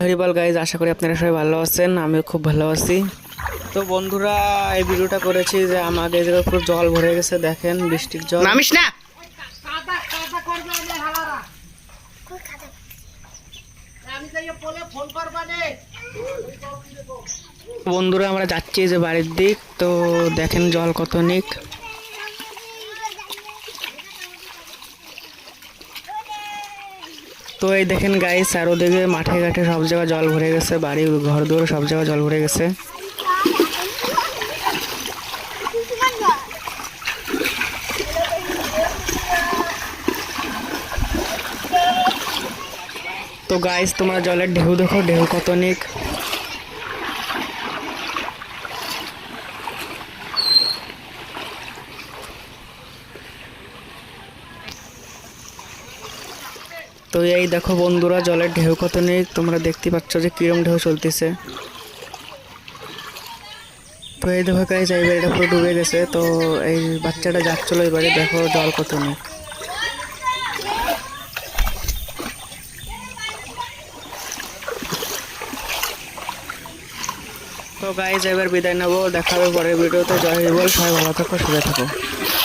হরিবল guys আশা করি আপনারা সবাই ভালো আছেন আমিও খুব ভালো আছি। তো বন্ধুরা এই ভিডিওটা করেছি যে জায়গায় পুরো জল ভরে গেছে দেখেন বৃষ্টির জল। নামিস না? বন্ধুরা আমরা যাচ্ছি যে বাড়ির দিক তো দেখেন জল কত নিক। তো এই দেখেন গাইস চারোদিকে মাঠে ঘাটে সব জায়গায় জল ভরে গেছে, বাড়ি ঘর দুয়ার সব জায়গায় জল ভরে গেছে। তো গাইস তোমার জলের ঢেউ দেখো, ঢেউ কত নিক। তো এই দেখো বন্ধুরা, জলের ঢেউ কত নেই, তোমরা দেখতে পাচ্ছ যে কিরম ঢেউ চলতেছে। তো এই দেখো গাইজ এই এটা পুরো ডুবে গেছে, তো এই বাচ্চাটা যাচ্ছিল এই বাড়ি দেখো জল কত নেই। তো গাইজ এবার বিদায় নেব, দেখাবে পরের ভিডিওতে জয় বল, সবাই ভালো থাকো সুখে থাকো।